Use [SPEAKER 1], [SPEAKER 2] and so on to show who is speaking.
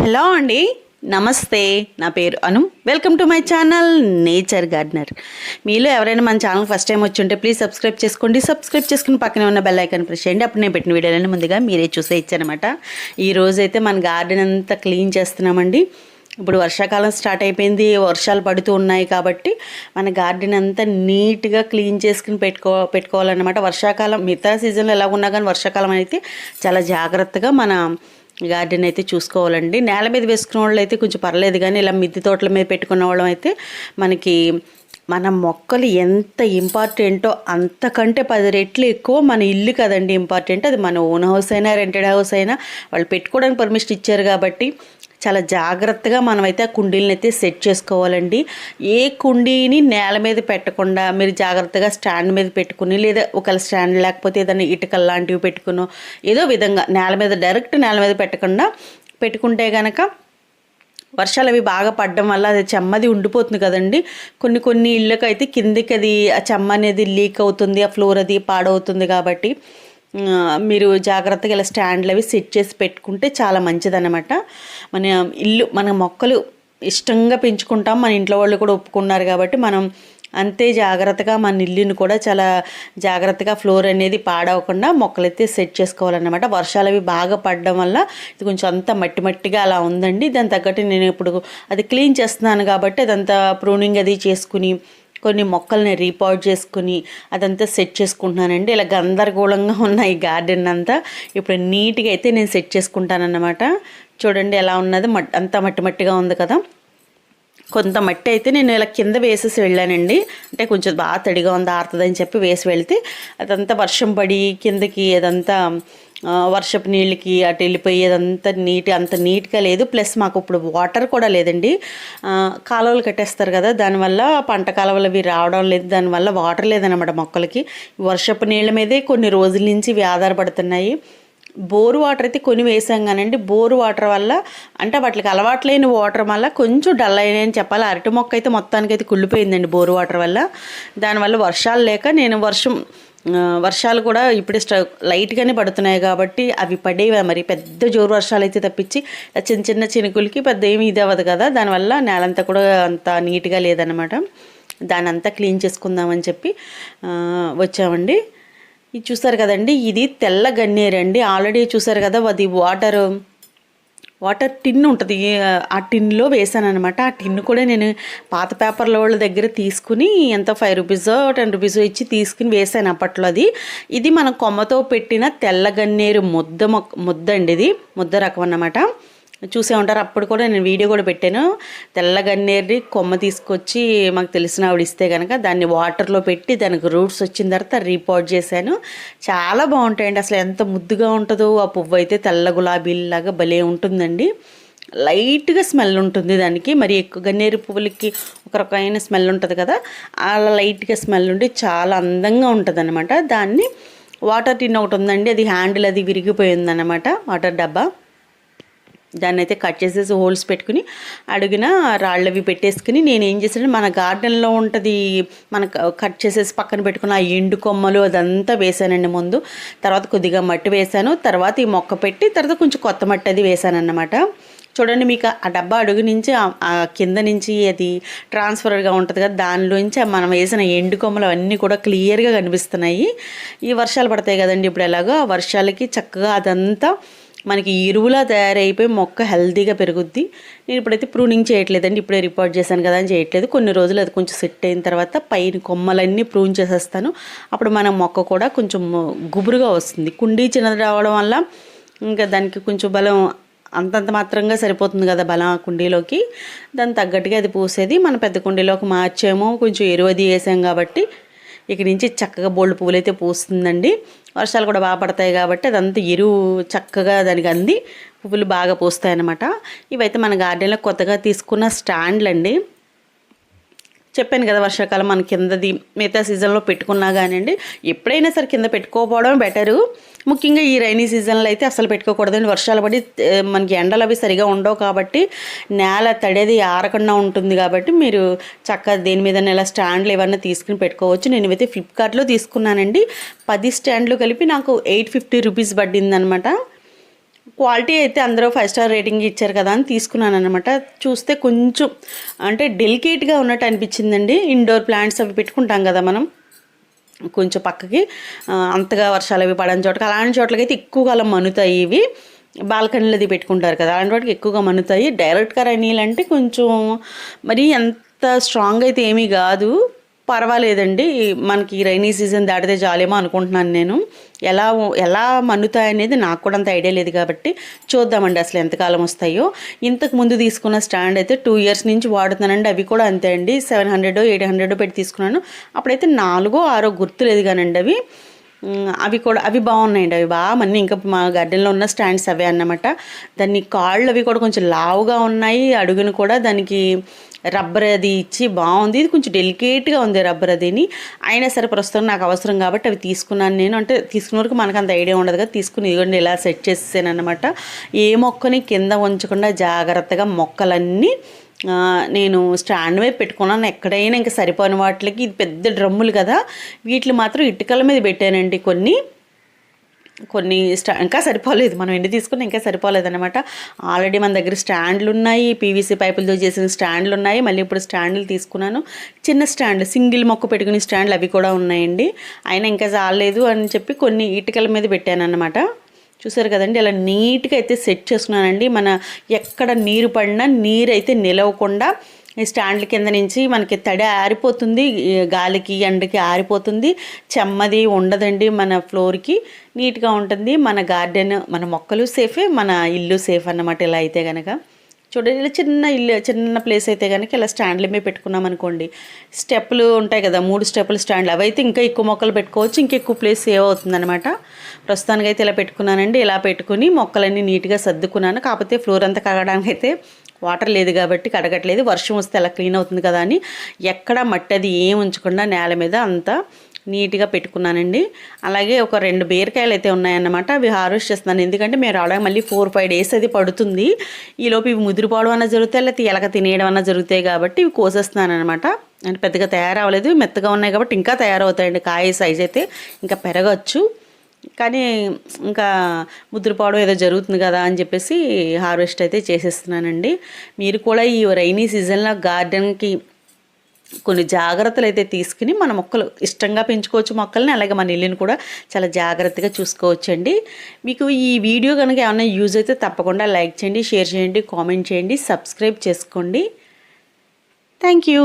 [SPEAKER 1] Hello అండి. నమస్తే. నా పేరు Anu. Welcome to my channel nature gardener. మీలో ఎవరైనా మన ఛానల్ ఫస్ట్ టైం వచ్చి ఉంటే ప్లీజ్ సబ్స్క్రైబ్ చేసుకోండి. సబ్స్క్రైబ్ చేసుకుని పక్కనే ఉన్న బెల్ ఐకాన్ ప్రెస్ చేయండి. అప్పుడు నేను పెట్టిన వీడియోలను ముందుగా మీరే చూసే ఇచ్చానమాట ఈ రోజైతే మన గార్డెన్ అంతా క్లీన్ చేస్తున్నామండి. ఇప్పుడు వర్షాకాలం స్టార్ట్ అయిపోయింది. వర్షాలు పడుతూ ఉన్నాయి కాబట్టి మన గార్డెన్ అంతా నీట్గా క్లీన్ చేసుకుని పెట్టుకో పెట్టుకోవాలన్నమాట. వర్షాకాలం మిగతా సీజన్లో ఎలా ఉన్నా కానీ వర్షాకాలం అయితే చాలా జాగ్రత్తగా మన గార్డెన్ అయితే చూసుకోవాలండి. నేల మీద వేసుకున్న వాళ్ళు అయితే కొంచెం పర్లేదు కానీ ఇలా మిద్దె తోటల మీద పెట్టుకున్న వాళ్ళం అయితే మనకి మన మొక్కలు ఎంత ఇంపార్టెంటో అంతకంటే పది రెట్లు ఎక్కువ మన ఇల్లు కదండి ఇంపార్టెంట్. అది మన ఓన్ హౌస్ అయినా రెంటెడ్ హౌస్ అయినా వాళ్ళు పెట్టుకోవడానికి పర్మిషన్ ఇచ్చారు కాబట్టి చాలా జాగ్రత్తగా మనమైతే ఆ కుండీలను అయితే సెట్ చేసుకోవాలండి. ఏ కుండీని నేల మీద పెట్టకుండా మీరు జాగ్రత్తగా స్టాండ్ మీద పెట్టుకుని లేదా ఒకవేళ స్టాండ్ లేకపోతే ఏదైనా ఇటుకలు లాంటివి పెట్టుకునో ఏదో విధంగా నేల మీద డైరెక్ట్ నేల మీద పెట్టకుండా పెట్టుకుంటే కనుక వర్షాలు అవి బాగా పడడం వల్ల అది చెమ్మది ఉండిపోతుంది కదండి. కొన్ని కొన్ని ఇళ్ళకైతే కిందకి అది ఆ చెమ్మ అనేది లీక్ అవుతుంది ఆ ఫ్లోర్ అది పాడవుతుంది కాబట్టి మీరు జాగ్రత్తగా ఇలా స్టాండ్లు అవి సెట్ చేసి పెట్టుకుంటే చాలా మంచిదన్నమాట. మన ఇల్లు మన మొక్కలు ఇష్టంగా పెంచుకుంటాం. మన ఇంట్లో వాళ్ళు కూడా ఒప్పుకున్నారు కాబట్టి మనం అంతే జాగ్రత్తగా మన ఇల్లుని కూడా చాలా జాగ్రత్తగా ఫ్లోర్ అనేది పాడవకుండా మొక్కలైతే సెట్ చేసుకోవాలన్నమాట. వర్షాలు అవి బాగా పడడం వల్ల ఇది కొంచెం అంతా మట్టి మట్టిగా అలా ఉందండి. దాని తగ్గట్టు నేను ఇప్పుడు అది క్లీన్ చేస్తున్నాను కాబట్టి అదంతా ప్రూనింగ్ అది చేసుకుని కొన్ని మొక్కల్ని రీపాట్ చేసుకుని అదంతా సెట్ చేసుకుంటున్నానండి. ఇలా గందరగోళంగా ఉన్న ఈ గార్డెన్ అంతా ఇప్పుడు నీట్గా అయితే నేను సెట్ చేసుకుంటానన్నమాట. చూడండి ఎలా ఉన్నది. మట్ అంతా మట్టి మట్టిగా ఉంది కదా. కొంత మట్టి అయితే నేను ఇలా కింద వేసేసి వెళ్ళానండి. అంటే కొంచెం బాగా తడిగా ఉంది ఆరుతుందని చెప్పి వేసి వెళ్తే అదంతా వర్షం పడి కిందకి అదంతా వర్షపు నీళ్ళకి అటు వెళ్ళిపోయేదంతా నీట్ అంత నీట్గా లేదు. ప్లస్ మాకు ఇప్పుడు వాటర్ కూడా లేదండి. కాలువలు కట్టేస్తారు కదా దానివల్ల పంట కాలువలు అవి రావడం లేదు. దానివల్ల వాటర్ లేదన్నమాట మొక్కలకి. వర్షపు నీళ్ళ మీదే కొన్ని రోజుల నుంచి ఇవి ఆధారపడుతున్నాయి. బోరు వాటర్ అయితే కొని వేసాం కానండి. బోరు వాటర్ వల్ల అంటే వాటికి అలవాట్లేని వాటర్ వల్ల కొంచెం డల్ అయినాయని చెప్పాలి. అరటి మొక్క అయితే మొత్తానికి అయితే కుళ్ళిపోయిందండి బోరు వాటర్ వల్ల. దానివల్ల వర్షాలు లేక నేను వర్షం వర్షాలు కూడా ఇప్పుడే స్ట లైట్గానే పడుతున్నాయి కాబట్టి అవి పడేవి మరి. పెద్ద జోరు వర్షాలు అయితే తప్పించి చిన్న చిన్న చినుకులకి పెద్ద ఏమి ఇది అవ్వదు కదా. దానివల్ల నేలంతా కూడా అంత నీట్గా లేదనమాట దాన్ని అంతా క్లీన్ చేసుకుందామని చెప్పి వచ్చామండి. ఇది చూసారు కదండి ఇది తెల్ల గన్నేరండి ఆల్రెడీ చూసారు కదా అది వాటర్ వాటర్ టిన్ ఉంటుంది. ఆ టిన్లో వేసాను అనమాట ఆ టిన్ కూడా నేను పాత పేపర్ల వాళ్ళ దగ్గర తీసుకుని ఎంత ఫైవ్ రూపీసో టెన్ రూపీసో ఇచ్చి తీసుకుని వేసాను అప్పట్లో అది. ఇది మన కొమ్మతో పెట్టిన తెల్ల గన్నేరు ముద్ద మొక్క ముద్ద అండి ఇది. ముద్ద రకం అన్నమాట. చూసే ఉంటారు. అప్పుడు కూడా నేను వీడియో కూడా పెట్టాను. తెల్ల గన్నేరుని కొమ్మ తీసుకొచ్చి మాకు తెలిసిన ఆవిడ ఇస్తే కనుక దాన్ని వాటర్లో పెట్టి దానికి రూట్స్ వచ్చిన తర్వాత రీపోర్ట్ చేశాను. చాలా బాగుంటాయండి. అసలు ఎంత ముద్దుగా ఉంటుందో ఆ పువ్వు అయితే తెల్ల గులాబీలాగా భలే ఉంటుందండి. లైట్గా స్మెల్ ఉంటుంది దానికి. మరి ఎక్కువ గన్నేరు పువ్వులకి ఒక రకమైన స్మెల్ ఉంటుంది కదా అలా లైట్గా స్మెల్ ఉండి చాలా అందంగా ఉంటుంది దాన్ని వాటర్ టిన్ ఒకటి ఉందండి. అది హ్యాండిల్ అది విరిగిపోయిందన్నమాట వాటర్ డబ్బా. దాన్ని అయితే కట్ చేసేసి హోల్స్ పెట్టుకుని అడిగిన రాళ్ళవి పెట్టేసుకుని నేను ఏం చేశాను మన గార్డెన్లో ఉంటుంది మన కట్ చేసేసి పక్కన పెట్టుకున్న ఆ ఎండు కొమ్మలు అదంతా వేసానండి ముందు. తర్వాత కొద్దిగా మట్టి వేసాను. తర్వాత ఈ మొక్క పెట్టి తర్వాత కొంచెం కొత్త మట్టి అది వేసాను అన్నమాట చూడండి మీకు ఆ డబ్బా అడుగు నుంచి ఆ- కింద నుంచి అది ట్రాన్స్ఫర్గా ఉంటుంది కదా దానిలోంచి మనం వేసిన ఎండు కొమ్మలు అన్నీ కూడా క్లియర్గా కనిపిస్తున్నాయి. ఈ వర్షాలు పడతాయి కదండి ఇప్పుడు ఎలాగో. ఆ వర్షాలకి చక్కగా అదంతా మనకి ఎరువులా తయారైపోయి మొక్క హెల్తీగా పెరుగుద్ది. నేను ఇప్పుడైతే ప్రూనింగ్ చేయట్లేదండి ఇప్పుడే రిపోర్ట్ చేశాను కదా అని చేయట్లేదు. కొన్ని రోజులు అది కొంచెం సెట్ అయిన తర్వాత పైన కొమ్మలన్నీ ప్రూన్ చేసేస్తాను. అప్పుడు మన మొక్క కూడా కొంచెం గుబురుగా వస్తుంది. కుండీ చిన్నది రావడం వల్ల ఇంకా దానికి కొంచెం బలం అంతంత మాత్రంగా సరిపోతుంది కదా బలం ఆ కుండీలోకి. దాని తగ్గట్టుగా అది పూసేది. మన పెద్ద కుండీలోకి మార్చాము. కొంచెం ఎరువు వేసాం కాబట్టి ఇక నుంచి చక్కగా బోల్డ్ పువ్వులైతే పూస్తుందండి. వర్షాలు కూడా బాగా పడతాయి కాబట్టి అదంతా ఎరువు చక్కగా దానికి అంది. పువ్వులు బాగా పూస్తాయి అన్నమాట ఇవైతే మన గార్డెన్లో కొత్తగా తీసుకున్న స్టాండ్లు అండి చెప్పాను కదా వర్షాకాలం మన కిందది మిగతా సీజన్లో పెట్టుకున్నా కానివ్వండి ఎప్పుడైనా సరే కింద పెట్టుకోకపోవడం బెటరు. ముఖ్యంగా ఈ రైనీ సీజన్లో అయితే అసలు పెట్టుకోకూడదండి. వర్షాలు పడి మనకి ఎండలు అవి సరిగా ఉండవు కాబట్టి నేల తడేది ఆరకుండా ఉంటుంది కాబట్టి మీరు చక్కగా దేని మీద ఇలా స్టాండ్లు ఏమన్నా తీసుకుని పెట్టుకోవచ్చు. నేను ఇవైతే ఫ్లిప్కార్ట్లో తీసుకున్నానండి. పది స్టాండ్లు కలిపి నాకు ఎయిట్ ఫిఫ్టీ రూపీస్ పడిందనమాట. క్వాలిటీ అయితే అందరూ ఫైవ్ స్టార్ రేటింగ్ ఇచ్చారు కదా అని తీసుకున్నాను అనమాట చూస్తే కొంచెం అంటే డెలికేట్గా ఉన్నట్టు అనిపించిందండి. ఇండోర్ ప్లాంట్స్ అవి పెట్టుకుంటాం కదా మనం. కొంచెం పక్కకి అంతగా వర్షాలు అవి పడని చోటకి అలాంటి చోట్లకైతే ఎక్కువ కాలం మనుతాయి ఇవి. బాల్కనీలది పెట్టుకుంటారు కదా అలాంటి వాటికి ఎక్కువగా మనుతాయి. డైరెక్ట్గా రనీలు అంటే కొంచెం మరి అంత స్ట్రాంగ్ అయితే ఏమీ కాదు. పర్వాలేదండి. మనకి రైనీ సీజన్ దాటితే జాలేమో అనుకుంటున్నాను నేను. ఎలా ఎలా మన్నుతాయనేది నాకు కూడా అంత ఐడియా లేదు కాబట్టి చూద్దామండి అసలు ఎంతకాలం వస్తాయో. ఇంతకు ముందు తీసుకున్న స్టాండ్ అయితే టూ ఇయర్స్ నుంచి వాడుతున్నానండి. అవి కూడా అంతే అండి. సెవెన్ హండ్రెడ్ ఎయిట్ హండ్రెడ్ పెట్టి తీసుకున్నాను. అప్పుడైతే నాలుగో ఆరో గుర్తులేదు కానండి అవి. అవి కూడా అవి బాగున్నాయండి. అవి బాగా మన్ని ఇంకా మా గార్డెన్లో ఉన్న స్టాండ్స్ అవే అన్నమాట. దాన్ని కాళ్ళు అవి కూడా కొంచెం లావుగా ఉన్నాయి. అడుగును కూడా దానికి రబ్బర్ అది ఇచ్చి బాగుంది. ఇది కొంచెం డెలికేట్గా ఉంది రబ్బర్ అదిని. అయినా సరే ప్రస్తుతం నాకు అవసరం కాబట్టి అవి తీసుకున్నాను నేను. అంటే తీసుకున్న వరకు మనకు అంత ఐడియా ఉండదు కదా. తీసుకుని ఇదిగోండి ఇలా సెట్ చేసేసాను అనమాట ఏ మొక్కని కింద ఉంచకుండా జాగ్రత్తగా మొక్కలన్నీ నేను స్టాండ్ వైపు పెట్టుకున్నాను. ఎక్కడైనా ఇంకా సరిపోని వాటికి ఇది పెద్ద డ్రమ్ములు కదా. వీటిని మాత్రం ఇటుకల మీద పెట్టానండి కొన్ని. కొన్ని స్టా ఇంకా సరిపోలేదు. మనం ఎండి తీసుకుని ఇంకా సరిపోలేదు అనమాట ఆల్రెడీ మన దగ్గర స్టాండ్లు ఉన్నాయి పీవీసీ పైపులతో చేసిన స్టాండ్లు ఉన్నాయి మళ్ళీ ఇప్పుడు స్టాండ్లు తీసుకున్నాను. చిన్న స్టాండ్ సింగిల్ మొక్క పెట్టుకునే స్టాండ్లు అవి కూడా ఉన్నాయండి. అయినా ఇంకా చాలేదు అని చెప్పి కొన్ని ఇటుకల మీద పెట్టాను అనమాట చూసారు కదండి ఇలా నీట్గా అయితే సెట్ చేసుకున్నానండి. మన ఎక్కడ నీరు పడినా నీరు అయితే నిలవకుండా ఈ స్టాండ్ల కింద నుంచి మనకి తడి ఆరిపోతుంది గాలికి ఎండకి ఆరిపోతుంది. చెమ్మది ఉండదండి మన ఫ్లోర్కి. నీట్గా ఉంటుంది. మన గార్డెన్ మన మొక్కలు సేఫే మన ఇల్లు సేఫ్ అన్నమాట ఇలా అయితే కనుక చూడండి ఇలా చిన్న ఇల్లు చిన్న ప్లేస్ అయితే కనుక ఇలా స్టాండ్ల మీద పెట్టుకున్నాం అనుకోండి. స్టెప్పులు ఉంటాయి కదా మూడు స్టెప్పులు స్టాండ్లు అవైతే ఇంకా ఎక్కువ మొక్కలు పెట్టుకోవచ్చు ఇంకెక్కువ ప్లేస్ సేవ్ అవుతుందనమాట ప్రస్తుతానికైతే ప్రస్తుతానికి అయితే ఇలా పెట్టుకున్నానండి. ఇలా పెట్టుకుని మొక్కలన్నీ నీట్గా సర్దుకున్నాను. కాకపోతే ఫ్లోర్ అంతా కడగడానికి అయితే వాటర్ లేదు కాబట్టి కడగట్లేదు. వర్షం వస్తే అలా క్లీన్ అవుతుంది కదా అని ఎక్కడ మట్టి అది ఏం ఉంచకుండా నేల మీద అంతా నీట్గా పెట్టుకున్నానండి. అలాగే ఒక రెండు బీరకాయలు అయితే ఉన్నాయన్నమాట. అవి హార్వెస్ట్ చేస్తున్నాను. ఎందుకంటే మేము రావడానికి మళ్ళీ ఫోర్ ఫైవ్ డేస్ అది పడుతుంది. ఈలోపు ఇవి ముదిరిపోవడం అన్న జరుగుతాయి లేకపోతే ఎలక తినేయడం అన్న జరుగుతాయి కాబట్టి ఇవి కోసేస్తున్నాను అనమాట అంటే పెద్దగా తయారవ్వలేదు. మెత్తగా ఉన్నాయి కాబట్టి ఇంకా తయారవుతాయండి. కాయ సైజ్ అయితే ఇంకా పెరగచ్చు. కానీ ఇంకా ముద్రపోవడం ఏదో జరుగుతుంది కదా అని చెప్పేసి హార్వెస్ట్ అయితే చేసేస్తున్నానండి. మీరు కూడా ఈ రైనీ సీజన్లో గార్డెన్కి కొన్ని జాగ్రత్తలు అయితే తీసుకుని మన మొక్కలు ఇష్టంగా పెంచుకోవచ్చు మొక్కల్ని. అలాగే మన ఇల్లుని కూడా చాలా జాగ్రత్తగా చూసుకోవచ్చండి. మీకు ఈ వీడియో కనుక ఏమైనా యూజ్ అయితే తప్పకుండా లైక్ చేయండి షేర్ చేయండి కామెంట్ చేయండి సబ్స్క్రైబ్ చేసుకోండి. Thank you.